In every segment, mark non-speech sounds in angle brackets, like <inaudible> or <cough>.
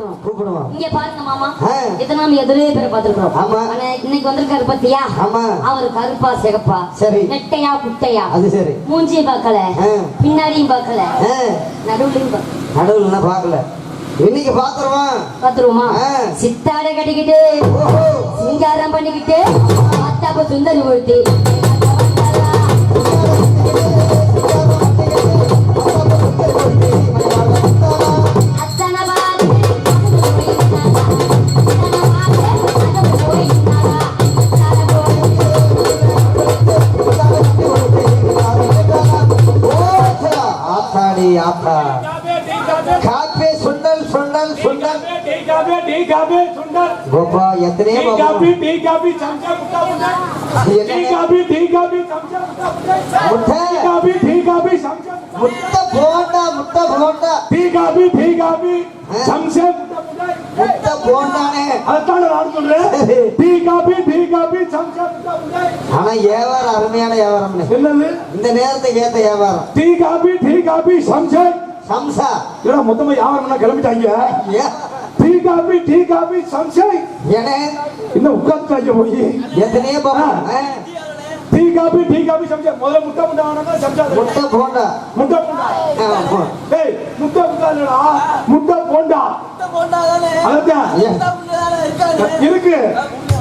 கூப்பிடுவோம். இங்க பாருங்க மாமா. நாம எதிரே பேரை பார்த்திருக்கிறோம். ஆமா. இன்னைக்கு வந்திருக்காரு பாத்தியா? ஆமா. அவர் கருப்பா சிகப்பா. சரி. நெட்டையா குட்டையா? அது சரி. மூஞ்சியும் பார்க்கல. பின்னாடியும் பார்க்கல. நடுவுலையும். நடுவுல நான் பார்க்கல. இன்னைக்கு பாத்துருவோமா ஆ. சித்தாடை கட்டிக்கிட்டு சிங்காரம் பண்ணிக்கிட்டு அத்தாப்ப சுந்தரி மூர்த்தி. ஆத்தாடி ஆத்தா காப்பி சுண்டல் சுண்டல் சுண்டல் கோபா எத்தனையோ பாப்போம். முட்டை முட்டை போண்டா முட்டை போண்டா முட்டை போண்டானே ஆனா வியாபாரம் அருமையான வியாபாரம் என்னது? இந்த நேரத்துக்கு ஏத்த வியாபாரம் <laughs> டீ காபி டீ காபி சம்சை சம்சா. ஏடா மொத்தமா யாரும் கிளம்பிட்டாங்க? டீ காபி டீ காபி சம்சை ஏனே இன்னும் உட்காந்துட்டாங்க போய். எத்தனையோ பாப்போம் ஆ, டீ காபி டீ காபி சம்சை முதல்ல முட்டை முட்டை வாங்கினா சம்சா முட்டை போண்டா முட்டை போண்டா. ஏய் முட்டை முட்டை இல்லடா முட்டை போண்டா அதான் ஏ, இருக்கு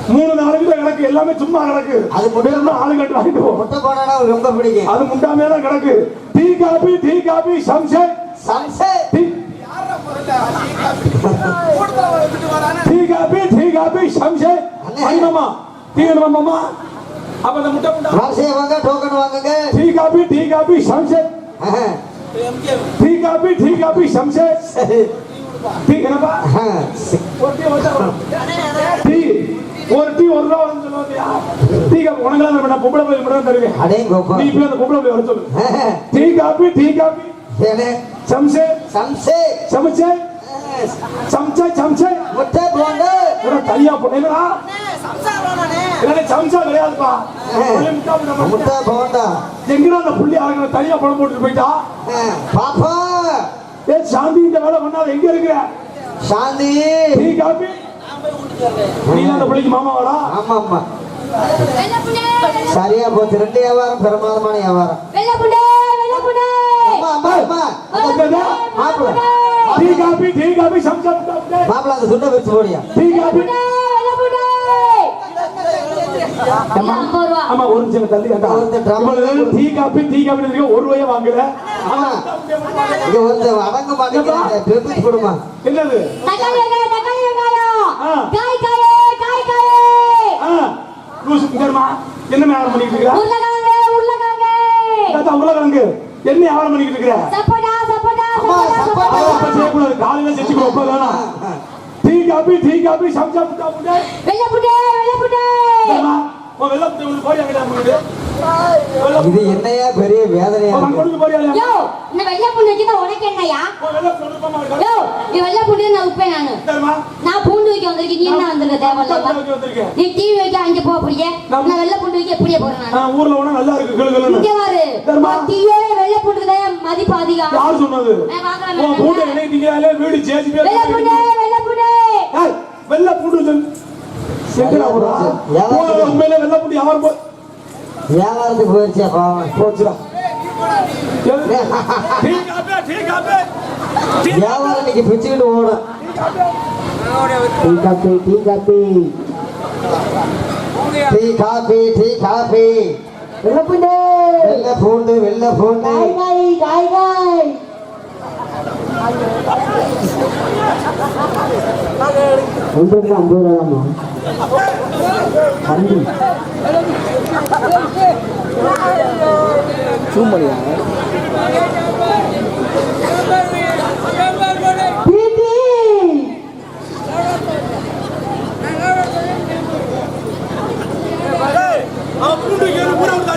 மூணு நாளைக்கு தான் கிடக்கு எல்லாமே சும்மா கிடக்கு அது முட்டை வேணும்னா ஆளு கட்டு வாங்கிட்டு போ முட்டை போண்டானா ரொம்ப பிடிக்கும் அது முண்டாமே தான் கிடக்கு டீ காபி டீ காபி சம்சை சம்சை tea tea coffee tea coffee சம்சை மாமா டீ வேணுமா மாமா அப்ப அந்த முட்டை முண்டா வரிசையை வாங்க டோக்கன் வாங்குங்க. டீ காபி டீ காபி சம்சை ஆ, டீ காபி டீ காபி சம்சை சரி. டீ என்னப்பா? ஒரு டீ. டீ ஒரு டீ ஒரு ரூபா வரும்னு சொல்லுவாங்க டீ காபி உனக்கெல்லாம் வேண்டாம் பொம்பளை போய் மட்டும் தான் தருவேன். அடேங்கப்பா. நீ இப்ப அந்த பொம்பளை போய் வர சொல்லு. டீ காபி டீ காபி சம்சை சம்சை சமைச்சே ஆ, சமைச்சே சமைச்சே முட்டை போண்டா ஒரு தனியா போட்டு என்னடா? இல்ல சம்சா கிடையாதுப்பா முட்டா போண்டா எங்கடா அந்த புள்ளி ஆளுங்க தனியா படம் போட்டு போயிட்டா. ஆ, பாப்பா. ஏ சாந்தி இந்த வேலை பண்ணாத எங்க இருக்கிற சாந்தி. டீ காபி நீ அந்த புள்ளிக்கு மாமாவாடா ஆமா ஆமா சரியா போச்சு. ரெண்டு வியாபாரம் பிரமாதமான வியாபாரம். வெள்ளை புண்டை, வெள்ளை புண்டை. அம்மா அம்மா அம்மா. என்னது? மாப்பிள டீ காபி டீ காபி சம்சா முட்டா முட்டை. மாப்பிள அந்த துண்டை வச்சு போடியா? டீ காபி புண்டை, வெள்ளை புண்டை. அம்மா ஐம்பது ரூபா. ஆமா. ஒரு நிமிஷம் தள்ளி வேண்டாம். டீ காபி டீ காபி இருக்கு ஒரு ரூபாய் வாங்கல. ஆமா. இங்க வந்து அடங்க மாட்டேங்கிறாங்க பெருமிச்சு கொடுமா என்னது? தக்காளி வெங்காயம், தக்காளி வெங்காயம். ஆ. காய் காயே, காய் காயே. ஆ, லூசு இங்கம்மா என்ன வியாபாரம் பண்ணிட்டு இருக்கிற உருளைக்கிழங்கு, உருளைக்கிழங்கு. தாத்தா உருளைக்கிழங்கு. என்ன வியாபாரம் பண்ணிட்டு இருக்கிற சப்போட்டா, சப்போட்டா, அம்மா, சப்போட்டா, சப்போட்டா. அதை சப்போட்டா. அப்ப செய்யக்கூடாது காலையில செஞ்சுக்கோ ஒப்ப வேணாம். டீ காபி டீ காபி வெள்ளை வெள்ளை. உன் இது என்னையா பெரிய வேதனையா உன்? யோ, இந்த வெள்ளை புண்டை வச்சுதான் உனக்கு? உன் இருக்கா? யோ, நீ வெள்ளை புண்டை நான் உப்பேன் நானு. நான் பூண்டு வைக்க வந்திருக்கேன். நீ என்ன வந்திருக்க வந்திருக்கேன். நீ டிவி வைக்க அங்க போ அப்படியே நான் வெள்ளை புண்டு வைக்க எப்படியே போறேன் நான்? ஊர்ல போனா நல்லா இருக்கு கிளு கிளுன்னு. இங்க பாரு தர்மா. டீயே வெள்ளை புண்டுக்கு தான் மதிப்பு அதிகம். யார் சொன்னது? உன் பூண்டை நினைத்தீங்களே வீடு ஜேஜிபி வெள்ளை புண்டு வெள்ளை புண்டு. ஏய், வெள்ளை பூண்டு உண்மையிலே வெள்ளை பூண்டு யாரும் போ வியாபாரத்துக்கு போயிருச்சா பாவம் போச்சுடா. Coffee, coffee. வியாபாரம் இன்னைக்கு பிச்சுக்கிட்டு ஓடும் tea coffee. Tea coffee tea வெள்ளை பூண்டு வெள்ளை பூண்டு வெள்ளை பூண்டு காய் காய் காய். ஒன்றுக்கு ஐம்பது ரூபாமா கண்டி அவன் பூண்டு வைக்கிற ஊரை விட்டு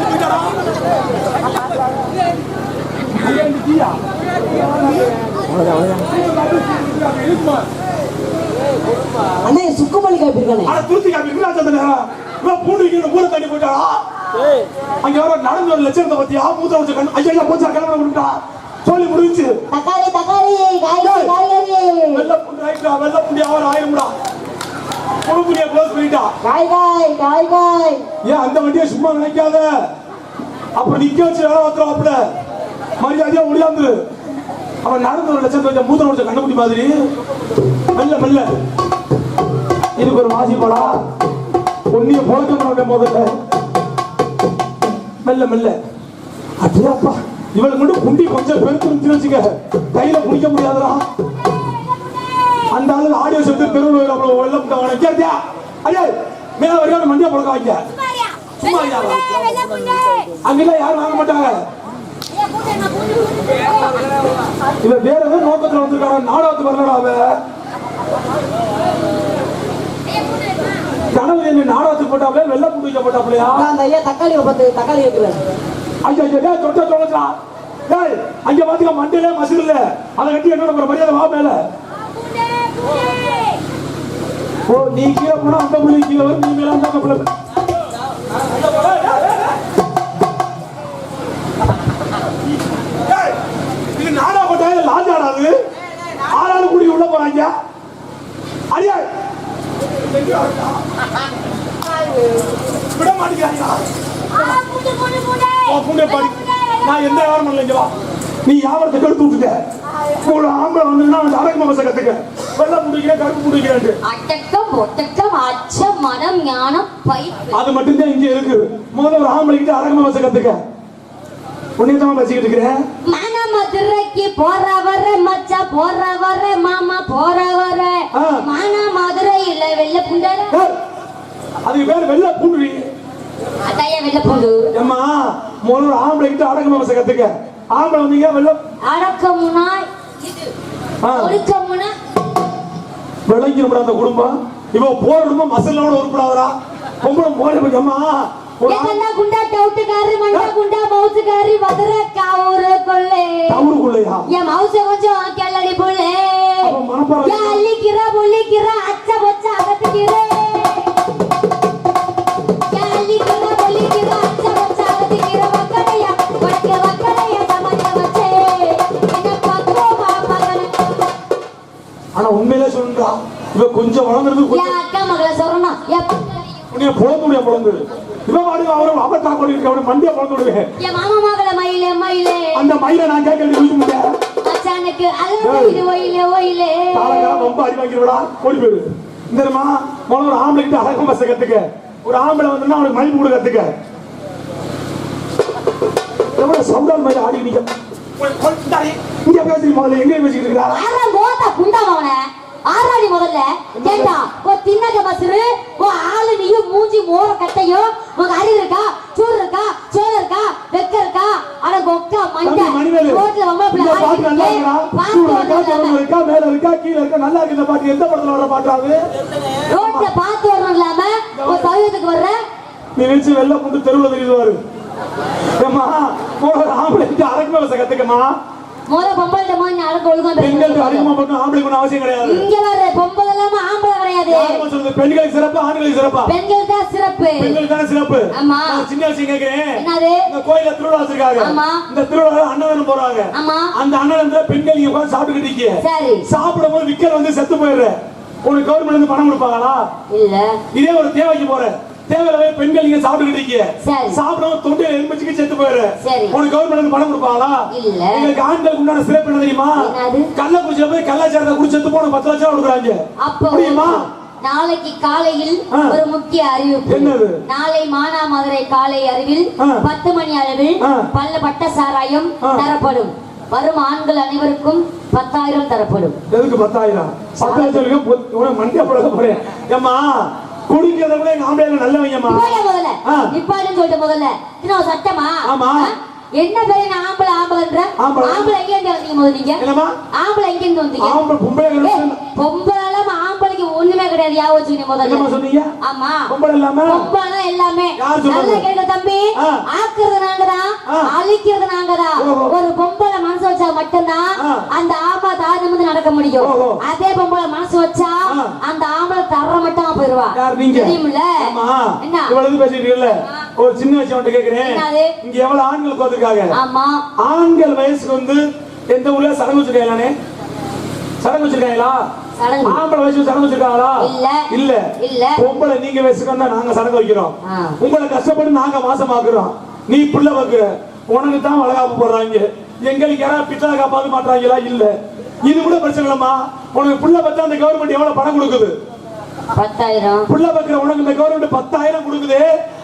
டீயா? இருக்குமா? அண்ணே சுக்குமல்லி காப்பி இருக்கானே ஆனா துருத்தி காப்பி இருக்குல்ல அந்த நேரம். இவன் பூண்டு தள்ளி போயிட்டானா? அங்க வர நடந்து ஒரு லட்சணத்தை பத்தியா மூத்த வச்ச கண் ஐயா போச்சா கிளம்ப விட்டா சொல்லி முடிஞ்சு தக்காளி தக்காளி காய்கறி காய்கறி. வெள்ள புண்டி ஆயிட்டா வெள்ள புண்டி அவர் ஆயிரும்டா க்ளோஸ் பண்ணிட்டா காய் காய் காய் காய் ஏன் அந்த வண்டியை சும்மா நினைக்காத? அப்புறம் நிக்க வச்சு வேலை பார்த்துரும் அப்பட மரியாதையா முடியாந்துரு அவன் நடந்து ஒரு லட்சம் கொஞ்சம் மூத்த முடிச்ச கண்டுபிடி மாதிரி. மெல்ல மெல்ல. இதுக்கு ஒரு வாசி படா. பொன்னிய பொழைக்க மாட்டேன் முதல்ல. மெல்ல மெல்ல. அப்படியாப்பா இவளுக்கு மட்டும் குண்டி கொஞ்சம் பெருத்து வச்சுக்க. கையில பிடிக்க முடியாதுடா. அந்த ஆளு ஆடியோ சேர்த்து தெருவில் அவ்வளவு வெள்ளம் விட்டவன கேட்டியா? ஐயா மேல வரைக்கும் மண்டியா பழக்க வைக்க சும்மா அங்கெல்லாம் யாரும் வாங்க மாட்டாங்க. இவ வேற ஏதோ நோக்கத்துல வந்திருக்காங்க? நாடகத்துக்கு வரலடா கனவு என்ன நாடகத்துக்கு போட்டாப்ல வெள்ள புடிக்க போட்டாப்லையா? நான் அந்த ஐயா தக்காளி பத்து தக்காளி வைக்கிறேன் ஐயா ஐயா தொட்ட தொலைச்சா. டேய் அங்க பாத்துக்க மண்டையில மசில்ல அதை கட்டி என்ன பண்ண மரியாதை வா மேல. ஓ நீ கீழே போனா அந்த புள்ளி கீழே வரும் நீ மேல அந்த புள்ளி. அது ஆளாளு கூடி உள்ள போறாங்க. அடியா. விட மாட்டேங்கிறாங்க உன் புண்டைய பாடி. நான் எந்த வியாபாரம் பண்ணல இங்க வா. நீ வியாபாரத்தை கெடுத்து விட்டுட்ட. ஒரு ஆம்பளை வந்தா அவன் அடக்கு மாசம் கத்துக்க வெள்ளை முடிக்கிறேன் கருப்பு முடிக்கிறேன் அடக்கம் ஒட்டக்கம் அச்சம் மனம் ஞானம் பைப்பு. அது மட்டும்தான் இங்க இருக்கு. முதல்ல ஒரு ஆம்பளை கிட்ட அடக்கு மாசம் கத்துக்க உன்னையதான் பேசிக்கிட்டு இருக்கிறேன் மதுரைக்கு போற வர மச்சா போற வர மாமா போற வர. மன மதுரையில வெள்ள புண்டர அதுக்கு பேர் வெள்ளை பூண்டு. அதைய வெள்ள புண்டு. முதல்ல ஒரு ஆம்பளை கிட்ட அடக்கு மாசம் கத்துக்க ஆம்பளை வந்தீங்க வெள்ளை அடக்கமுனா இது. ஒழுக்கமுனா விளங்கிடும் அந்த குடும்பம். இவன் போறதுமா மசலோட உருப்படாதரா பொம்பளை போட அம்மா எங்கண்ணா குண்டா டவுட்டுக்காரி மண்டா குண்டா மவுசுக்காரி மதுர காவூரு கொள்ளே என் மவுச கொஞ்சம் கிளடி புள்ளே அள்ளிக்கிற புள்ளிக்கிற அச்ச பொச்ச அகத்துக்கிற வச்சே என்ன உண்மையிலே சொல்றா இவ கொஞ்சம் வளர்ந்துருந்து என் கொஞ்சம் அக்கா மகளை சொல்லணும் என் உன்னைய பொழந்து முடிய பொழந்து பாடுங்க அவரும் அவத்தா கொண்டு இருக்க அவரு மண்டிய பொழந்து விடுவேன் என் மாமா மகளை மயிலே மயிலே. அந்த மயிரை நான் கேட்க யூஸ் முடியாது ஒயிலே ஒயிலே. காலங்காலம் ரொம்ப அடி வாங்கிடுவடா ஓடி போயிரு. இந்த முதல்ல ஒரு ஆம்பளை கிட்ட அழகம் பச கத்துக்க ஒரு ஆம்பளை வந்துன்னா அவனுக்கு மதிப்பு கூட கத்துக்க எவ்வளவு சவுண்டால் மாதிரி ஆடி நிக்க இங்க பேசி முதல்ல எங்க பேசிட்டு இருக்கா ஆறா மோத்தா குண்டாமவன ஆறாடி முதல்ல. கேட்டா ஓ தின்னக பசுரு ஓ ஆளு நீயும் மூஞ்சி மோர கட்டையும் உங்க அறிவு இருக்கா? சூடு இருக்கா? சோறு இருக்கா? வெக்க இருக்கா? அட கொக்கா மண்ட. ரோட்ல வம்பள பாட்டு நல்லா இருக்கா? சூடு இருக்கா? இருக்கா? மேல இருக்கா? கீழ இருக்கா? நல்லா இருக்கு இந்த பாட்டு. எந்த படத்துல வர பாட்டாது ரோட்ல பாத்து வரணும் இல்லாம ஒரு சௌகரியத்துக்கு வர்ற? நினைச்சு வெளில கொண்டு தெருவுல தெரியுதுவாரு ஏம்மா ஒரு ஆம்பளை அரக்கு வச கத்துக்கமா முத பொம்பளை மாதிரி அழகு ஒழுங்கா பெண்களுக்கு அதிகமா பண்ணணும் ஆம்பளைக்கு ஒண்ணும் அவசியம் கிடையாது. இங்க வர பொம்பளை இல்லாம ஆம்பளை கிடையாது. சொல்றது? பெண்களுக்கு சிறப்பு ஆண்களுக்கு சிறப்பா? பெண்கள் தான் சிறப்பு. பெண்களுக்கு தானே சிறப்பு? ஆமா. சின்ன விஷயம் கேக்குறேன் என்னது? இந்த கோயில்ல திருவிழா வச்சிருக்காங்க. ஆமா. இந்த திருவிழா அன்னதானம் போறாங்க ஆமா. அந்த அன்னதானத்துல பெண்கள் நீங்க உட்கார்ந்து சாப்பிட்டுக்கிட்டு இருக்கீங்க. சரி. சாப்பிடும் போது விக்கல் வந்து செத்து போயிடுற உனக்கு கவர்மெண்ட் இருந்து பணம் கொடுப்பாங்களா? இல்ல. இதே ஒரு தேவைக்கு போற தேவையில போய் பெண்கள் நீங்க சாப்பிட்டுக்கிட்டு இருக்கீங்க. சாப்பிடாம தொண்டையில எலும்பிச்சுக்கு செத்து போயிடுற சரி. உனக்கு கவர்மெண்ட் பணம் கொடுப்பாங்களா. எங்களுக்கு ஆண்களுக்கு உண்டான சிறப்பு என்ன தெரியுமா? கள்ளக்குறிச்சியில போய் கள்ளாச்சாரத்தை குடி செத்து போன பத்து லட்சம் கொடுக்குறாங்க முடியுமா நாளைக்கு காலையில். ஒரு முக்கிய அறிவிப்பு? நாளை மானாமதுரை காலை அறிவில். பத்து மணி அளவில். பல்ல பட்ட சாராயம். தரப்படும் வரும் ஆண்கள் அனைவருக்கும் பத்தாயிரம் தரப்படும் எதுக்கு பத்தாயிரம் பத்து லட்சம் இருக்கு பொ- உனக்கு மண்டிய பழக போறேன் ஏம்மா குடிக்கிறத விட எங்க ஆம்பளைங்க நல்லவங்கம்மா. முதல்ல ஆ. நிப்பாடுன்னு சொல்லிட்டு முதல்ல. இன்னும் சட்டமா ஆமா. என்ன பேரு? நான் ஆம்பளை ஆம்பளைன்ற? ஆம்பளை. எங்க இருந்து வந்தீங்க முதல்ல நீங்க? ஆம்பளை எங்க இருந்து வந்தீங்க? ஆம்பளை பொம்பளை. பொம்பளை கிடையாது முதல்ல. சொன்னீங்க? ஆமா. இல்லாம? எல்லாமே? நல்லா கேளுங்க தம்பி. ஆக்குறது. அழிக்கிறது ஓஹோ. ஒரு பொம்பளை மனசு வச்சா மட்டும்தான். அந்த ஆம்பளை தாய் நிமிர்ந்து நடக்க முடியும். அதே பொம்பளை மனசு வச்சா. அந்த ஆம்பளை தர மட்டும் போயிருவா. யார் நீங்க? தெரியுமில்ல? ஆமா. என்ன? இவ்வளவு பேசிட்டீங்கல்ல? ஒரு சின்ன விஷயம் கேக்குறேன்? இங்க எவ்வளவு ஆண்கள் உட்காந்துருக்காங்க ஆமா. ஆண்கள் வயசுக்கு வந்து எந்த ஊர்ல சடங்கு வச்சிருக்காங்களானே? சடங்கு வச்சிருக்காங்களா. ஆம்பளை வயசு சடங்கு வச்சிருக்காங்களா? இல்ல. இல்ல. இல்ல. பொம்பளை நீங்க தான் நாங்க சடங்கு வைக்கிறோம். உங்களை கஷ்டப்பட்டு நாங்க மாசமாக்குறோம். நீ புள்ள வைக்கிற உனக்கு தான் வளகாப்பு போடுறாங்க. எங்களுக்கு யாராவது பித்தளை காப்பாக்க மாட்டாங்களா இல்ல. இது கூட பிரச்சனை இல்லம்மா. உனக்கு புள்ள பத்தா அந்த கவர்மெண்ட் எவ்வளவு பணம் கொடுக்குது? பத்தாயிரம். புள்ள வைக்கிற உனக்கு இந்த கவர்மெண்ட் பத்தாயிரம் கொடுக்குது.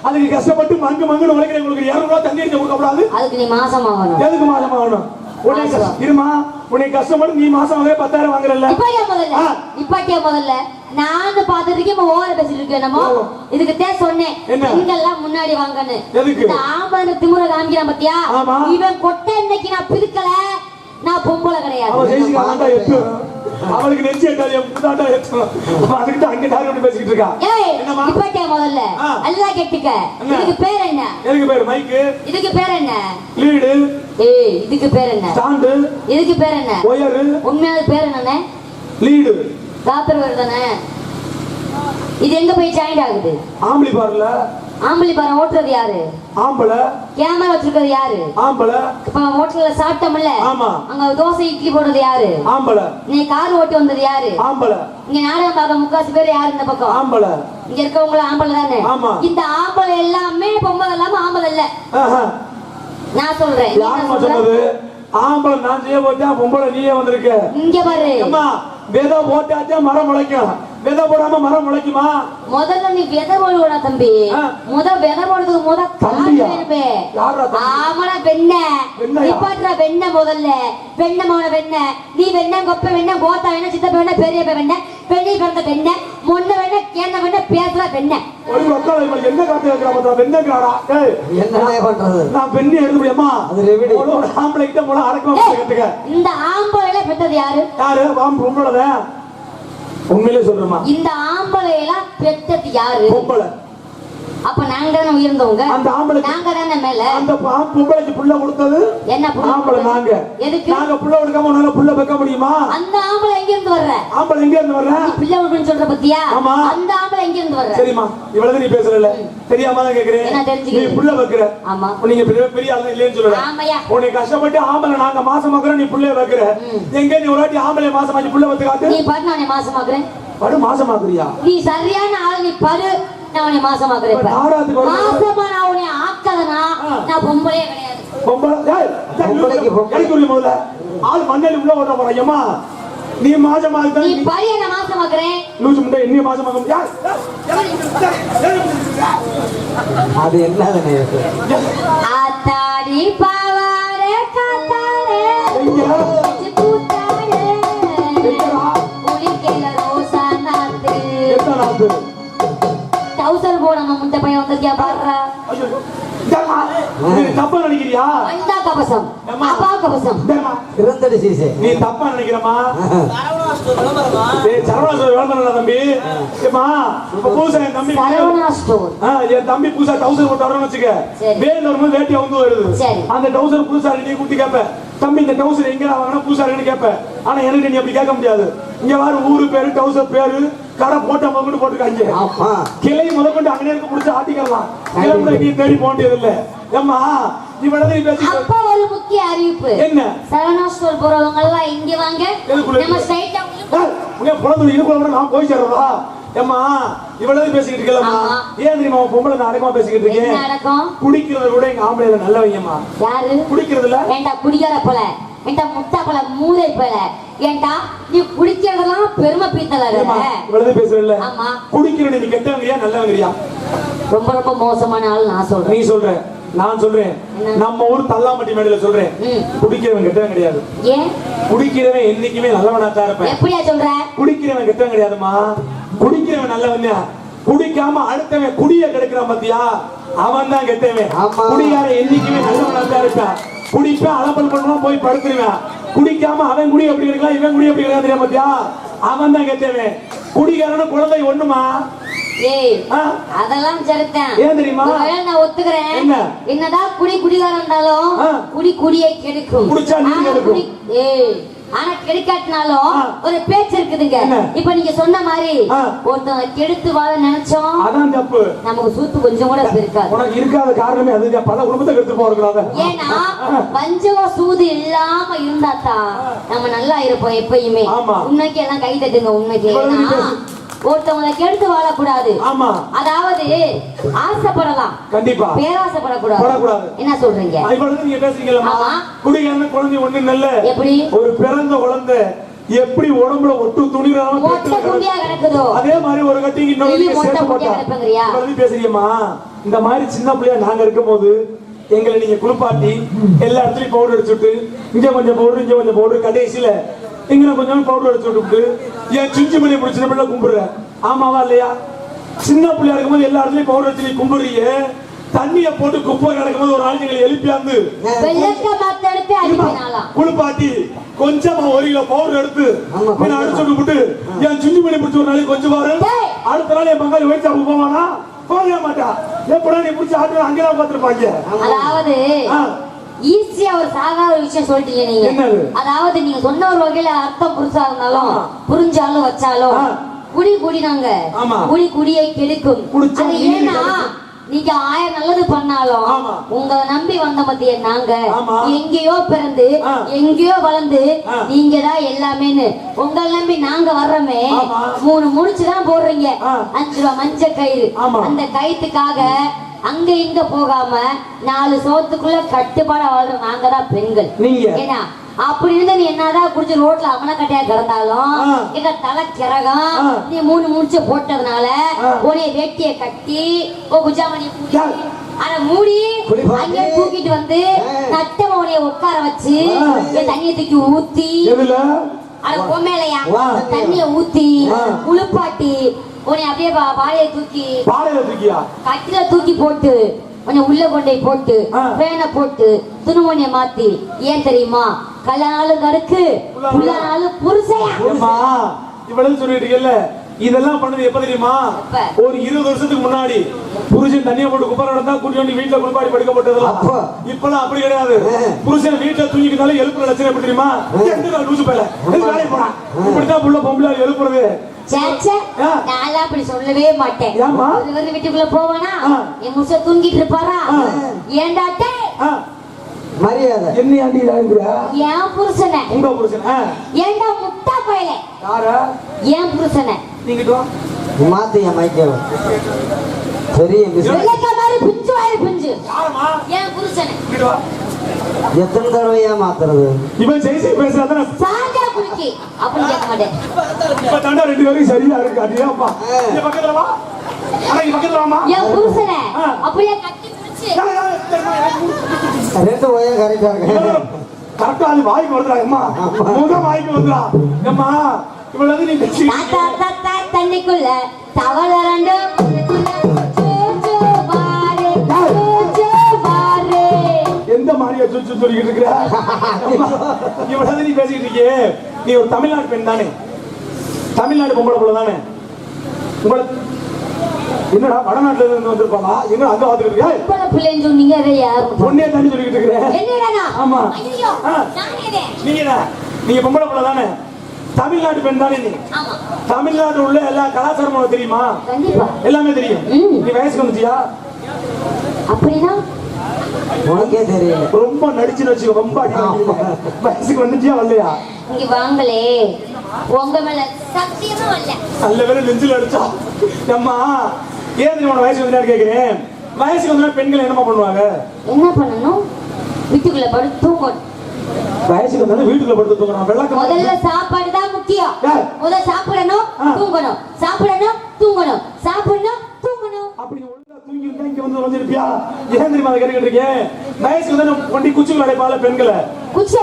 அதுக்கு கஷ்டப்பட்டு மங்கு மங்குன்னு உழைக்கிற உங்களுக்கு இருநூறு ரூபாய் தண்ணி கொடுக்க கூடாது அதுக்கு நீ மாசம் ஆகணும் எதுக்கு மாசம் ஆகணும் மாசம். இருமா? உன்னை கஷ்டப்பட்டு நீ மாசம் வாங்க பத்தாயிரம் வாங்குறல்ல நிப்பாட்டியா முதல்ல. நிப்பாட்டியா முதல்ல நான் பார்த்துட்டு இருக்கேன் இப்ப ஓர பேசிட்டு இருக்கேன் ஓ. இதுக்கு தான் சொன்னேன்? பெண்கள்லாம் முன்னாடி வாங்கன்னு? இந்த ஆம்பளை திமுறை காமிக்கிறான் பாத்தியா. இவன் கொட்டை இன்னைக்கு நான் பிதுக்கல நான் பொம்பளை கிடையாது. ஜெயிச்சுக்க ஆண்டா எட்டு அவளுக்கு நெஞ்சு எட்டாது என் புதாண்டா எட்டு அவன் அதுக்கிட்ட அங்க டாரி ஒன்று பேசிக்கிட்டு இருக்கா? ஏய் என்னம்மா? நிப்பாட்டியா முதல்ல. எல்லாம் கேட்டுக்க. என்ன? இதுக்கு பேர் என்ன? எதுக்கு பேர்? மைக்கு? இதுக்கு பேர் என்ன? லீடு ஏய் இதுக்கு பேர் என்ன? ஸ்டாண்டு? இதுக்கு பேர் என்ன? ஒயரு? உண்மையான பேர் என்னண்ணே? லீடு? காப்பர் வேறு தானே இது எங்க போய் ஜாயிண்ட் ஆகுது? ஆம்பளி பார்ல. ஆம்பளை பாரு ஓட்டுறது யாரு? ஆம்பளை. கேமரா வச்சிருக்கிறது யாரு? ஆம்பளை. இப்ப ஹோட்டல்ல சாப்பிட்டோம்ல ஆமா. அங்க தோசை இட்லி போடுறது யாரு? ஆம்பளை. நீ கார் ஓட்டி வந்தது யாரு? ஆம்பளை. இங்க நாடகம் பார்க்க முக்காசு பேர் யாரு இந்த பக்கம்? ஆம்பளை. இங்க இருக்கவங்களும் ஆம்பளை தானே? ஆமா. இந்த ஆம்பளை எல்லாமே பொம்பளை இல்லாம ஆம்பளை இல்ல. நான் சொல்றேன். ஆம்பளை நான் செய்ய போச்சா பொம்பளை நீயே வந்திருக்க. இங்க பாரு. அம்மா விதை போட்டாச்சா மரம் முளைக்கும். விதை போடாம மரம் முளைக்குமா? முதல்ல நீ விதை போடுவா தம்பி. முத விதை போடுறதுக்கு முத காசு? ஆமாடா வெண்ணையா? நிப்பாட்டுற வெண்ண முதல்ல. வெண்ண மோன வெண்ண. நீ வெண்ண கொப்ப வெண்ண கோத்தா வெண்ண சித்தப்ப வெண்ண பெரிய வெண்ண பெண்ணி பிறந்த வெண்ண மொன்ன வெண்ண கேந்த வெண்ண பேசுற வெண்ண. ஒரு மக்கள் இவன் என்ன காத்து வைக்கிறா வெண்ணங்கிறாடா என்னண்ணே பண்றது? நான் பெண்ணி எடுத்து முடியுமா அது ரெவிடி. ஒரு ஆம்பளை கிட்ட போல கத்துக்க இந்த ஆம்பளையில பெத்தது யாரு? யாரு? பொம்பளை உண்மையிலே சொல்றேமா இந்த ஆம்பளையெல்லாம் பெத்தது யாரு? பொம்பளை. அப்ப நாங்க தானே உயர்ந்தவங்க? அந்த ஆம்பளைக்கு நாங்க தானே மேல? அந்த பொம்பளைக்கு புள்ள கொடுத்தது? என்ன புள்ள ஆம்பளை? நாங்க. எதுக்கு? நாங்க புள்ள கொடுக்காம உன்னால புள்ள வைக்க முடியுமா? அந்த ஆம்பளை எங்க இருந்து வர்ற? ஆம்பளை எங்க இருந்து வர்ற? நீ பிள்ளை விடுன்னு சொல்ற பத்தியா? ஆமா. அந்த ஆம்பளை எங்க இருந்து வர்ற? சரிம்மா. இவ்வளவு நீ பேசுறல தெரியாம தான் கேக்குறேன். என்ன நீ தெரிஞ்சுக்கிறேன்? புள்ள வைக்கிற. ஆமா. நீங்க பெரிய பெரிய ஆளு இல்லைன்னு சொல்லல ஆமையா. உன்னை கஷ்டப்பட்டு ஆம்பளை நாங்க மாசம் வைக்கிறோம் நீ புள்ளைய வைக்கிற. எங்க நீ ஒரு வாட்டி ஆம்பளை மாசம் ஆச்சு புள்ள வந்து காட்டு நீ பாட்டு நான் உன்னை மாசமாக்குறேன். படு மாசம் ஆக்குறியா நீ சரியான ஆள் நீ பாரு நான் உன்னை மாசமாக்குறேன் மாசமா நான் உன்னை ஆக்காதனா ஆ. நான் பொம்பளையே கிடையாது ஆள் மண்ணலி உள்ள ஓட்ட போறான் ஏம்மா நீ மாசமா நீ படி என்ன மாசமாக்குறேன் லூசு முண்டை என்ன மாசமா ஏய், ஏய், ஏய், ஏய், அது இது? ஆத்தாடி பாவாரே காத்தாரே முட்டை பையன் வந்திருக்கியா பாடுறா தப்பா நினைக்கிறியா? வந்தா ஏம்மா. அப்பா கவசம் இந்தாம்மா. சிறந்தடி சீசே. நீ தப்பா நினைக்கிறமா தம்பி. என் தம்பி சரவணா ஸ்டோர். ஆ, என் தம்பி புதுசா டவுசர் போட்டு வரணும்னு வச்சுக்க. வேல வரும்போது வேட்டி வந்து வருது. அந்த டவுசர் புதுசா நீ குட்டி கேப்ப. தம்பி இந்த டவுசர் எங்க வாங்கினா புதுசா இருக்குன்னு கேப்ப. ஆனா எனக்கு நீ அப்படி கேட்க முடியாது. இங்க வாரு ஊரு பேரு டவுசர் பேரு. கடை போட்ட முதற்கொண்டு போட்டுருக்காங்க. ஆமா. கிளை முதற்கொண்டு அங்கே இருக்க முடிச்சு ஆட்டிக்கலாம். கிளை கூட நீ தேடி போக வேண்டியது இல்ல பேசி அப்ப ஒரு முக்கிய அறிவிப்பு. என்ன? சரவணா ஸ்டோர் போறவங்க எல்லாம் இங்க வாங்க. எதுக்குள்ள? நம்ம ஸ்ட்ரைட்டா உங்க குழந்தை இதுக்குள்ள நான் போய் சேர்றதா இவ்வளவு பேசிக்கிட்டு இருக்கலம்மா. ஆமா. ஏன் தெரியுமா பொம்பளை நான் அடக்கமா பேசிக்கிட்டு இருக்கேன்? நடக்கும் குடிக்கிறத விட எங்க ஆம்பளைல நல்லவங்கம்மா யாரு? குடிக்கிறதுல ஏண்டா குடிகார போல. ஏண்டா முட்டா போல மூதை போல. ஏண்டா நீ குடிக்கிறதெல்லாம் பெருமை பீத்தல ஏம்மா, இவ்வளவு பேசுறல ஆமா. குடிக்கிற நீ கெட்டவங்கயா நல்லவங்கயா ரொம்ப ரொம்ப மோசமான ஆள் நான் சொல்றேன். நீ சொல்ற நான் சொல்றேன்? நம்ம ஊர் தல்லாம்பட்டி மேடையில சொல்றேன். குடிக்கிறவன் கெட்டவன் கிடையாது. ஏன்? குடிக்கிறவன் என்னைக்குமே நல்லவனா தான் இருப்பேன். எப்படியா சொல்ற? குடிக்கிறவன் கெட்டவன் கிடையாதுமா குடிக்கிறவன் நல்லவன் தான். குடிக்காம அடுத்தவன் குடிய கெடுக்கிறான் பாத்தியா? அவன் தான் கெட்டவன். குடியார என்னைக்குமே நல்லவனா தான் இருப்பான். குடிப்பேன் அலப்பல் பண்ணுவான் போய் படுத்துருவேன் குடிக்காம அவன் குடி எப்படி இருக்கலாம் இவன் குடி எப்படி இருக்கான் தெரியாம பாத்தியா அவன் தான் கெட்டவன் குடிக்காரனு குழந்தை ஒண்ணுமா? அதெல்லாம் சரிதான் ஏன் தெரியுமா? நான் ஒத்துக்கிறேன் என்ன? என்னதான் குடி குடிகாரம் இருந்தாலும். குடி குடியை கெடுக்கும் குடிச்சா நீ கெடுக்கும். குடி- ஏய் ஆனா கெடுக்காட்டினாலும். ஒரு பேச்சு இருக்குதுங்க? இப்ப நீங்க சொன்ன மாதிரி. ஒருத்தவங்க கெடுத்து வாழ நினைச்சோம் அதான் தப்பு நமக்கு சூத்து கொஞ்சம் கூட இருக்காது உனக்கு இருக்காத காரணமே அது பல குடும்பத்தை கெடுத்து போறாங்க ஏன்னா வஞ்சகம் சூது இல்லாம இருந்தாதான் நம்ம நல்லா இருப்போம் எப்பயுமே. உண்மைக்கு எல்லாம் கை தட்டுங்க உண்மைக்கு. ஒருத்தவங்களை கெடுத்து வாழக்கூடாது. ஆமா. அதாவது ஆசைப்படலாம். கண்டிப்பா. பேராசைப்படக்கூடாது. படக்கூடாது. என்ன சொல்றீங்க? இவ்வளவு நீங்க பேசுறீங்களா. குடிகாரன குழந்தை ஒண்ணு நல்ல எப்படி? ஒரு பிறந்த குழந்தை. எப்படி உடம்புல ஒட்டு துணிகளாம மொட்டை குண்டியா கிடக்குதோ? அதே மாதிரி ஒரு கட்டிங் இன்னொரு மொட்டை குண்டியா பேசுறியம்மா இந்த மாதிரி சின்ன பிள்ளையா நாங்க இருக்கும்போது எங்களை நீங்க குளிப்பாட்டி எல்லா இடத்துலயும் பவுடர் அடிச்சுட்டு இங்க கொஞ்சம் பவுடர் இங்க கொஞ்சம் பவுடர் கடைசியில இங்க கொஞ்சம் பவுடர் அடிச்சு விட்டு என் சிஞ்சு மணி பிடிச்சின பிள்ளை கும்பிடுற? ஆமாவா இல்லையா? சின்ன பிள்ளையா இருக்கும்போது எல்லா இடத்துலயும் பவுடர் அடிச்சு நீ கும்பிடுறீங்க தண்ணிய போட்டு குப்பை கிடக்கும்போது ஒரு எங்களை எழுப்பியாந்து குளிப்பாட்டி கொஞ்சமா ஒரு கிலோ பவுடர் எடுத்து மீன் அடிச்சு விட்டு என் சிஞ்சு மணி பிடிச்ச ஒரு நாளைக்கு கொஞ்சம் பாரு. அடுத்த நாள் என் பங்காளி வயிற்று சாப்பிட போவானா? போகவே மாட்டா. எப்படா நீ பிடிச்ச ஆட்டு அங்கதான் பார்த்துருப்பாங்க அதாவது ஆ. ஈஸியா ஒரு சாகாத விஷயம் சொல்லிட்டீங்க நீங்க? அதாவது நீங்க சொன்ன ஒரு வகையில அர்த்தம் புதுசா இருந்தாலும். புரிஞ்சாலும் வச்சாலும். குடி குடினாங்க ஆமா. குடி குடியை கெடுக்கும் அது ஏன்னா. நீங்க ஆயிரம் நல்லது பண்ணாலும். உங்களை நம்பி வந்த மத்திய நாங்க. எங்கேயோ பிறந்து. எங்கேயோ வளர்ந்து. நீங்க தான் எல்லாமேன்னு உங்களை நம்பி நாங்க வர்றோமே. மூணு முடிச்சு தான் போடுறீங்க. அஞ்சு ரூபா மஞ்ச கயிறு. அந்த கயித்துக்காக அங்க இங்க போகாம நாலு சோத்துக்குள்ள கட்டுப்பாட வாழ்ற நாங்க தான் பெண்கள். ஏன்னா அப்படி இருந்து நீ என்னதான் குடிச்சு ரோட்ல அவன கட்டையா கிடந்தாலும். எங்க தலை கிறகம் ஆ. நீ மூணு முடிச்சு போட்டதுனால. உனைய வேட்டிய கட்டி ஓ குஜாமணி? அத மூடி. அங்கே தூக்கிட்டு வந்து. நட்டம உனைய உட்கார வச்சு. என் தண்ணிய தூக்கி ஊத்தி அட பொம்மையிலையா. தண்ணிய ஊத்தி. குளிப்பாட்டி உன்னை அப்படியே வாழைய தூக்கி பாலையில தூக்கியா? கட்டில தூக்கி போட்டு கொஞ்சம் உள்ள கொண்டே போட்டு. பேனை போட்டு துணுமணிய மாத்தி ஏன் தெரியுமா? கல்யாணம் கருக்கு புள்ளனாலும் புருஷையா இவ்வளவு சொல்லிட்டு இருக்கல இதெல்லாம் பண்ணது எப்ப தெரியுமா? ஒரு இருபது வருஷத்துக்கு முன்னாடி புருஷன் தண்ணியை போட்டு குப்பரை நடந்தா கூட்டி வந்து வீட்டுல குளிப்பாடி படுக்கப்பட்டதெல்லாம் அப்போ? இப்பெல்லாம் அப்படி கிடையாது. புருஷன் வீட்டுல தூங்கிக்கிட்டாலும் எழுப்புற லட்சணம் எப்படி தெரியுமா? எந்த லூசு பேல வேலைக்கு போனா இப்படித்தான் புள்ள பொம்பளை எழுப்புறது. நான் அப்படி சொல்லவே மாட்டேன். வந்து வீட்டுக்குள்ள போவானா. என் முச தூங்கிட்டு இருப்பாரா. ஏண்டாட்டே மரியாதை. என்ன ஆண்டி இதாங்கிற என் புருஷனை. உங்க புருஷன்? ஆ, ஏண்டா முட்டா பயலே? யாரா? என் புருஷனை. நீங்கிட்டு வா. மாத்து என் பெரிய மாதிரி பிஞ்சு வாயிரு பிஞ்சு. யாரம்மா? என் புருஷனை. எத்தனை தடவையா மாத்துறது இவன் ஜெய் ஜெய் பேசுறாதான் சாஞ்சா குளிக்கி அப்படின்னு கேட்க மாட்டேன் இப்ப தாண்டா ரெண்டு பேரும் சரியா இருக்கு அடியாப்பா இந்த பக்கத்துல வா அட இந்த பக்கத்துல வாமா என் புருஷனை ஆ. அப்படியே கட்டி பிடிச்சு ரெண்டு ஒரே கரெக்டா இருக்கு கரெக்டா அது வாய்க்கு வருதுடா அம்மா முகம் வாய்க்கு வருதுடா அம்மா இவ்வளவு நீ பேசி தாத்தா தாத்தா தண்ணிக்குள்ள தவள ரெண்டும் சுச்சு சொல்லிக்கிட்டு இருக்கிற. இவ்வளவு நீ பேசிக்கிட்டு இருக்கியே. நீ ஒரு தமிழ்நாடு பெண் தானே. தமிழ்நாடு பொம்பளை பிள்ளை தானே. உங்களுக்கு என்னடா வடநாட்டுல இருந்து வந்திருப்பானா என்ன அங்க வந்துட்டு இருக்கியா? இப்ப பிள்ளைன்னு சொன்னீங்க அதை பொண்ணே தண்ணி சொல்லிக்கிட்டு இருக்கிறேன் ஆமா. நானே நீங்க பொம்பளை பிள்ளை தானே. தமிழ்நாடு பெண் தானே நீ. தமிழ்நாடு உள்ள எல்லா கலாச்சாரமும் தெரியுமா? எல்லாமே தெரியும். நீ வயசுக்கு வந்துச்சியா அப்படின்னா உனக்கே தெரியல ரொம்ப நடிச்சுன்னு வச்சுக்கோ ரொம்ப. வயசுக்கு வந்துச்சியா வரலையா? இங்க வாங்களே. உங்க மேல சத்தியமா வரல. நல்ல வேலை நெஞ்சில் அடிச்சா. அம்மா ஏன் வயசுக்கு வந்துட்டா கேட்கிறேன் வயசுக்கு வந்தா பெண்கள் என்னமா பண்ணுவாங்க? என்ன பண்ணணும்? வீட்டுக்குள்ள படுத்து தூங்கணும். வயசுக்கு வந்தா வீட்டுக்குள்ள படுத்து தூங்கணும். வெள்ளக்க முதல்ல சாப்பாடு தான் முக்கியம். முதல்ல சாப்பிடணும். தூங்கணும். சாப்பிடணும் தூங்கணும். சாப்பிடணும் தூங்கணும் அப்படி நீ ஒழுங்கா தூங்கி இருந்தா இங்க வந்து வந்திருப்பியா ஏன் தெரியுமா அதை கேட்டுக்கிட்டு இருக்கேன் கொண்டி குச்சிகள் அடைப்பால பெண்களை? குச்சி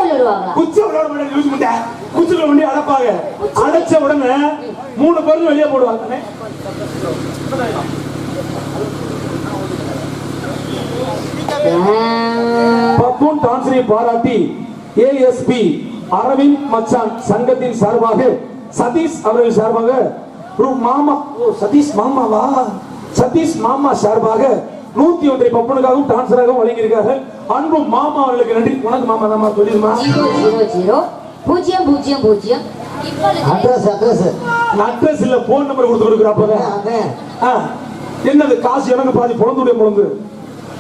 குச்சி விளையாட மாட்டேன் யூஸ் பண்ணிட்டேன் குச்சிகளை கொண்டு அடைப்பாங்க. அடைச்ச உடனே மூணு பொருள் வெளியே போடுவாங்க பப்பூன் டான்ஸரை பாராட்டி ஏஎஸ்பி அரவிந்த் மச்சான் சங்கத்தின் சார்பாக சதீஷ் அவர்கள் சார்பாக ரூ மாமா ஓ சதீஷ் மாமாவா? சதீஷ் மாமா சார்பாக நூத்தி ஒன்றை பப்பனுக்காகவும் டான்சராகவும் வழங்கியிருக்காங்க அன்பு மாமா அவர்களுக்கு நன்றி. உனக்கு மாமா தான் சொல்லிருமா பூஜ்ஜியம் பூஜ்ஜியம் பூஜ்ஜியம். Address address. அட்ரஸ் இல்ல போன் நம்பர் கொடுத்து கொடுக்குறாப்ப என்னது காசு எனக்கு பாதி பொழந்துடைய பொழந்து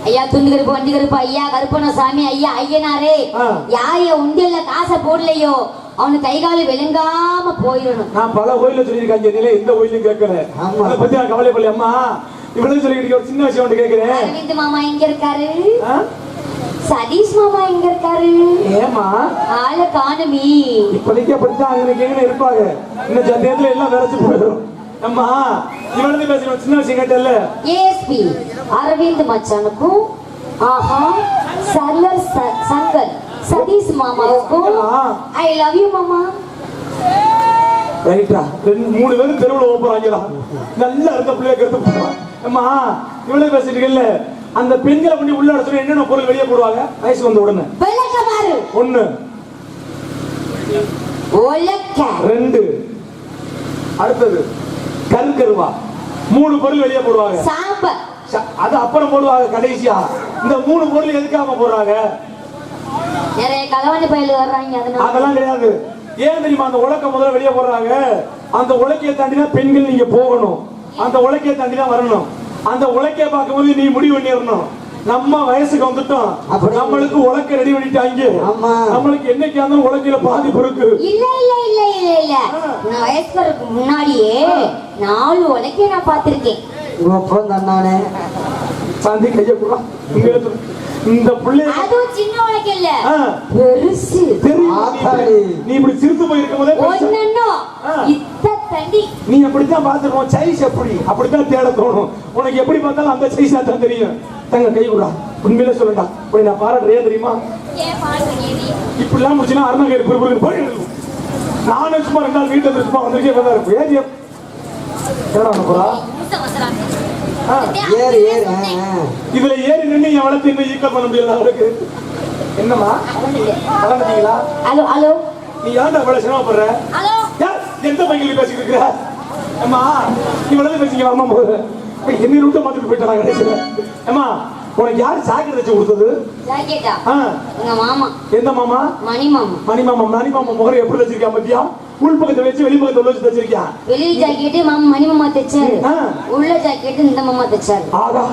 ஐயா துண்டு கருப்பு வண்டி கருப்பு ஐயா கருப்பணசாமி ஐயா ஐயனாரே. ஆ. யாய உண்டியல்ல காசை போடலையோ? அவனுக்கு கை கால் விளங்காம போயிடணும். நான் பல கோயில சொல்லியிருக்கேன் இந்த நிலை எந்த கோயிலும் கேட்கல. அதை பத்தி நான் கவலைப்படல. அம்மா இவ்வளவு சொல்லிக்கிட்டு ஒரு சின்ன விஷயம் ஒன்று கேட்கிறேன். அரவிந்த் மாமா எங்க இருக்காரு? சதீஷ் மாமா எங்க இருக்காரு? ஏமா ஆளை காணுமி. இப்போதைக்கு அப்படித்தான் அங்கே இருப்பாங்க இன்னும் சந்தேகத்துல எல்லாம் விரைச்சு போயிடும். அம்மா இவ்வளவு பேசுறோம் சின்ன விஷயம் கேட்டல ஏஎஸ்பி அரவிந்த் மச்சானுக்கும் ஆஹா சர்வர் ச- சங்கர். சதீஷ் மாமாவுக்கும் ஐ லவ் யூ மாமா. ரைட்டா ரெண்டு மூணு பேரும் தெருவில் ஓப்புறாங்களா நல்லா இருக்க பிள்ளைய கருத்து போடுறான் அம்மா இவ்வளவு பேசிட்டீங்கல்ல அந்த பெண்களை பண்ணி உள்ள அடைச்சு என்னென்ன பொருள் வெளியே போடுவாங்க? வயசு வந்த உடனே. ஒண்ணு. ரெண்டு. அடுத்தது கருக்கருவா மூணு பொருள் வெளியே போடுவாங்க. அது அப்புறம் போடுவாங்க கடைசியா. இந்த மூணு பொருள் எதுக்காம போடுறாங்க நிறைய கலவாணி பயில வர்றாங்க அதனால அதெல்லாம் கிடையாது. ஏன் தெரியுமா? அந்த உலக்க முதல்ல வெளியே போடுறாங்க. அந்த உலக்கையை தாண்டி தான் பெண்கள் நீங்க போகணும். அந்த உலக்கையை தாண்டி தான் வரணும். அந்த உலக்கையை பார்க்கும்போது நீ முடிவு பண்ணிடணும். நம்ம வயசுக்கு வந்துட்டோம். நம்மளுக்கு உலக்க ரெடி பண்ணிட்டாங்க. ஆமா. நம்மளுக்கு என்னைக்கு அந்த உலக்கையில பாதிப்பு இருக்கு. இல்ல இல்ல இல்ல இல்ல இல்ல. நான் வயசுக்கு முன்னாடியே நாலு உலக்கைய நான் பார்த்திருக்கேன். தன்னானே சாந்தி கைய எடுத்து. இந்த பிள்ளை அதுவும் சின்ன உலக்கை இல்ல பெருசு. தெரியும் நீ. இப்படி- நீ இப்படி சிரித்து போயிருக்கும் போதே தண்டி நீ அப்படித்தான் பார்த்துருவோம் சைஸ் எப்படி? அப்படித்தான் தேட தோணும். உனக்கு எப்படி பார்த்தாலும் அந்த சைஸ் தான் தெரியும். தங்க கை விடா உண்மையில சொல்லட்டா இப்படி நான் பாராட்டுறேன். தெரியுமா? இப்படிலாம் முடிச்சுன்னா அருணகிரி பிறகு போயிடும் நானும் சும்மா ரெண்டு நாள் வீட்டுல சும்மா வந்திருக்கே தான் இருப்பேன் ஏன் ஏன்? என்னடா பண்ண போறா ஆ, ஏறு ஏறு. இதுல ஏறி நின்று என் வளர்த்து இன்னும் ஈக்கல் பண்ண முடியல அவளுக்கு என்னம்மா? வளர்ந்துட்டீங்களா? Hello hello. நீ ஏன்டா இவ்வளவு சிரமப்படுற? எந்த பையன் பேசிட்டு இருக்கிற? அம்மா நீ வளர்ந்து பேசிக்க அம்மா போது என்ன ரூட்டை மாத்திட்டு போயிட்டா கடைசியில். அம்மா உனக்கு யார் சாக்கடை வச்சு கொடுத்தது? ஜாக்கெட்டா எந்த மாமா? மணி மாமா. மணி மாமா மணி மாமா முகரை எப்படி வச்சிருக்கியா பத்தியா? உள் பக்கத்தை வச்சு வெளி பக்கத்தை உள்ள வச்சு வச்சிருக்கியா வெளிய ஜாக்கெட்டு மாமா மணி மாமா தைச்சாரு. உள்ள ஜாக்கெட்டு இந்த மாமா தைச்சாரு. ஆகா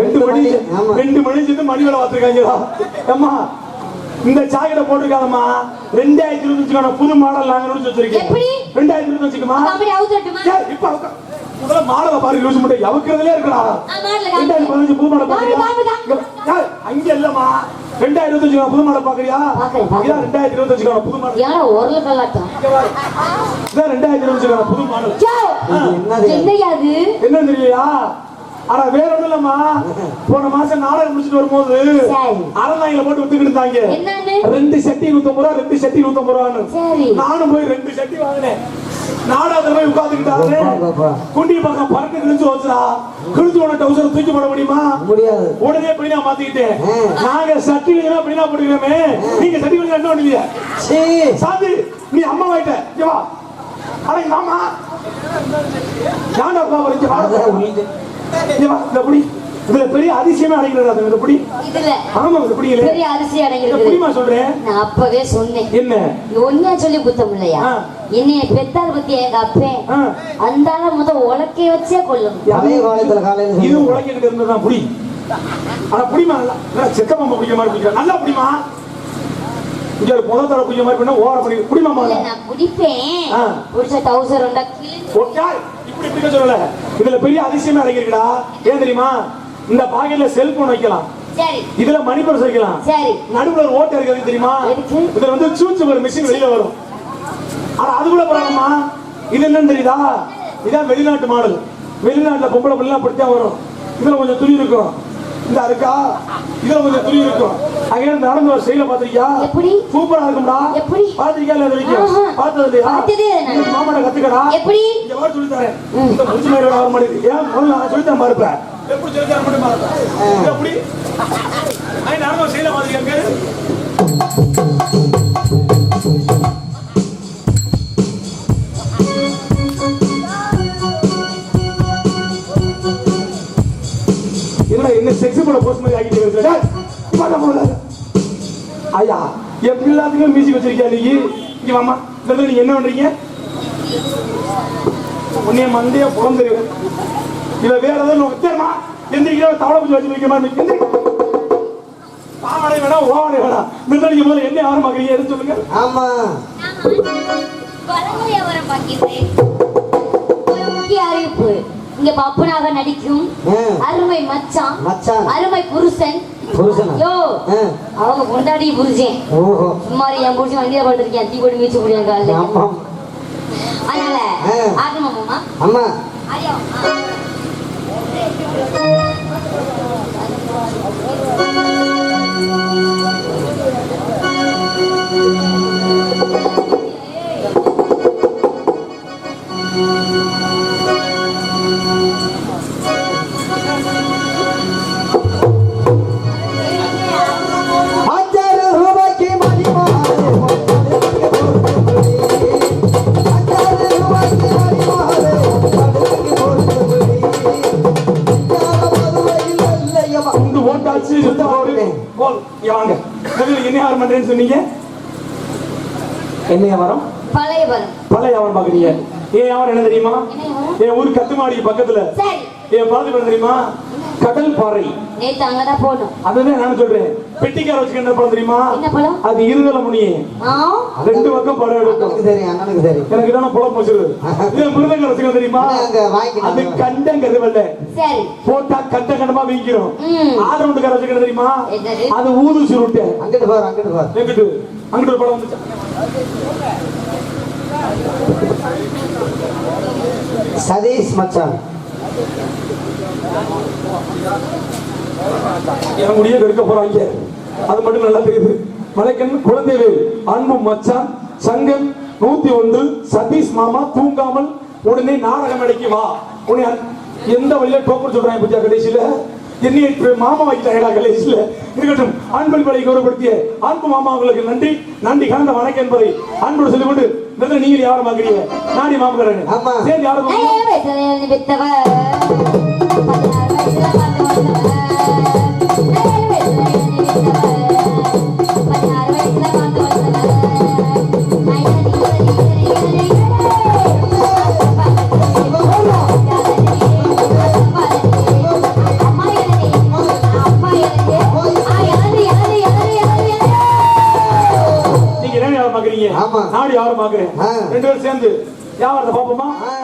ரெண்டு மணி. ரெண்டு மணி சேர்ந்து மணி வேலை பார்த்துருக்காங்களா அம்மா இந்த சாக்கடை போட்டிருக்காதம்மா. ரெண்டாயிரத்தி இருபத்தஞ்சுக்கான புது மாடல் நாங்க வச்சிருக்கேன்? ரெண்டாயிரத்தி இருபத்தஞ்சுக்குமா? இப்ப முதல்ல மாடலை பாரு லூசு மட்டும் எவக்கிறதுலே இருக்கடா. ரெண்டாயிரத்தி பதினஞ்சு புது மாடல் பாக்குறியா? அங்க இல்லம்மா. இருபத்தஞ்சுக்கான புது மாடல் பாக்குறியா. இதான் ரெண்டாயிரத்தி இருபத்தஞ்சுக்கான புது ஒரு பாரு. இதான் ரெண்டாயிரத்தி இருபத்தஞ்சுக்கான புது மாடல் இது என்னது? என்ன தெரியலையா? ஆனா வேற ஒண்ணும் இல்லம்மா. போன மாசம் நாடகம் முடிச்சிட்டு வரும்போது. அரநாயில போட்டு வித்துக்கிட்டு இருந்தாங்க. என்னன்னு? ரெண்டு சட்டி நூத்தம்பது ரூபா ரெண்டு சட்டி நூத்தம்பது ரூபான்னு. நானும் போய் ரெண்டு சட்டி வாங்கினேன். நாடகத்துல போய் உட்கார்ந்துக்கிட்டாரு. குண்டி பக்கம் பறந்து கிழிஞ்சு வச்சுடா கிழிஞ்சு உன டவுசர் தூக்கி போட முடியுமா? முடியாது. உடனே பிடினா மாத்திக்கிட்டேன். நாங்க வேணா பிடினா போட்டுக்கிறோமே. நீங்க வேணா என்ன பண்ணுவீங்க? சீ. சாந்தி நீ அம்மா வாயிட்ட. வா. அட மாமா ஏன்டா கோவம் இங்க வா அதான் உள்ளது. இங்க வா இந்த புடி இதுல பெரிய அதிசயமே அடைக்கிறது இந்த புடி. இதுல ஆமா இந்த புடியில. பெரிய இந்த அடங்கிருக்கு புடிமா சொல்றேன் நான் அப்பவே சொன்னேன். என்ன? ஒன்னே சொல்லி குத்தம் இல்லையா. என்னைய பெத்தார் பத்தி எங்க அப்பேன் ஆ. அந்த ஆள முத உலக்கைய வச்சே கொல்லணும் பழைய காலத்துல காலையில இது உலகிட்டு இருந்ததுதான் புடி. ஆனா புடிமா செக்கமாமா பிடிக்கிற மாதிரி பிடிக்கிற. நல்லா புடிமா? இங்க ஒரு புத தர மாதிரி பண்ணா ஓர பண்ணி புடிமா நான் பிடிப்பேன் ஆ. புடிச்ச டவுசர் உண்டா கிழிஞ்சு இப்படி பிடிக்க சொல்லல. இதுல பெரிய அதிசயமே அடங்கிருக்குடா ஏன் தெரியுமா? இந்த பாக்கெட்ல செல்போன் வைக்கலாம். இதுல மணி பர்ஸ் வைக்கலாம் நடுவுல ஒரு ஓட்டை இருக்கிறது தெரியுமா? இதுல வந்து சூச்சு ஒரு மிஷின் வெளியில வரும். ஆனா அது கூட பரவாயில்லமா இது என்னன்னு தெரியுதா? இதான் வெளிநாட்டு மாடல். வெளிநாட்டுல பொம்பளை பிள்ளை அப்படித்தான் வரும். இதுல கொஞ்சம் துணி இருக்கும் இந்த இருக்கா? இதுல கொஞ்சம் துணி இருக்கும் அங்க நடந்து ஒரு ஸ்டைல பாத்திருக்கியா எப்படி? சூப்பரா இருக்கும்டா. எப்படி? பாத்திருக்கியா இல்ல வரைக்கும். பார்த்தது இல்லையா? மாமாட்ட கத்துக்கடா. எப்படி? இங்க வர சொல்லி தரேன் இந்த முடிச்சு மாதிரி வர மாட்டேங்குது ஏன் சொல்லி தரேன் பாருப்ப. எப்படி சொல்லி தரேன் மட்டும் பாருப்ப எப்படி ஐ நடந்து ஒரு என்ன செக்ஸ் கூட போஸ்ட் மாதிரி ஆகிட்டு ஐயா எப்படி எல்லாத்துக்கும் மியூசிக் வச்சிருக்கியா நீ இங்க வாமா இந்த நீங்க என்ன பண்றீங்க? உன்னைய மண்டைய இத வேற ஏதாவது உத்தரமா? எந்திரிக்கிற தவளை பூஜை வச்சு வைக்க மாதிரி எந்திரி பாவாடை வேணா ஓவாடை வேணா. இந்த நீங்க முதல்ல என்ன யாரும் பாக்குறீங்க எதுன்னு சொல்லுங்க? ஆமா. அறிவிப்பு. இங்க பப்புனாக நடிக்கும். அருமை மச்சான் மச்சான். அருமை புருஷன். புருஷனா? யோ. அவங்க கொண்டாடி புருஷன். ஓஹோ. சும்மாரி என் புருஷன் வண்டியில படுத்திருக்கேன் தீ கொடி மீச்சு ஆமா. அதனால. ஆகணுமா மாமா? அம்மா ஐயோ அஞ்சாறு ஓட்டாச்சு சுத்த இங்க வாங்க. முதல்ல என்ன யாரும் பண்றேன்னு சொன்னீங்க? என்ன வியாபாரம் பழைய வியாபாரம் பாக்குறீங்க ஏன் வியாபாரம் என்ன தெரியுமா? என் ஊர் கத்துமாடி பக்கத்துல. சரி. என் பாதி பண்ண தெரியுமா? கடல் பாறை. நேத்து அங்கதான் போனோம். அதுதான் நான் சொல்றேன். பெட்டிக்கார வச்சுக்கின்ற படம் தெரியுமா? அது இருதல முனியே ஆ? ரெண்டு பக்கம் படம் எடுக்கும். அண்ணனுக்கு தெரியும் எனக்கு என்ன புலம் வச்சிருது இது மிருதங்க வச்சுக்க தெரியுமா. அது கண்டங்கிறது சரி. போட்டா கண்ட கண்டமா வீங்கிரும். ம். ஆதரவுக்கார வச்சுக்க தெரியுமா? அது ஊது சுருட்டு. அங்கிட்டு பாரு அங்கிட்டு பாரு. எங்கிட்டு? அங்கிட்டு ஒரு படம் வந்துச்சா. சதீஷ் மச்சான். என் முடிய கெடுக்க போறாங்க. அது மட்டும் நல்லா தெரியுது. மலைக்கண் குழந்தைவேல் அன்பு மச்சான் சங்கம் நூத்தி ஒன்று சதீஷ் மாமா தூங்காமல் உடனே நாடக மேடைக்கு வா. உடனே எந்த வழியில டோக்கன் சொல்றாங்க பத்தியா கடைசியில இப்ப மாமா வைக்கிறாங்களா கடைசியில இருக்கட்டும் ஆண்கள் படை கௌரவப்படுத்திய அன்பு மாமா அவங்களுக்கு நன்றி. நன்றி கலந்த வணக்கம் என்பதை அன்போடு சொல்லிக் கொண்டு முதல்ல நீங்கள் யாரும் வாங்குறீங்க நாடி மாமக்காரங்க ஆமா. சேர்ந்து யாரும் நாடு யாரும் பாக்குறேன். ரெண்டு பேரும் சேர்ந்து. வியாபாரத்தை. புடிங்க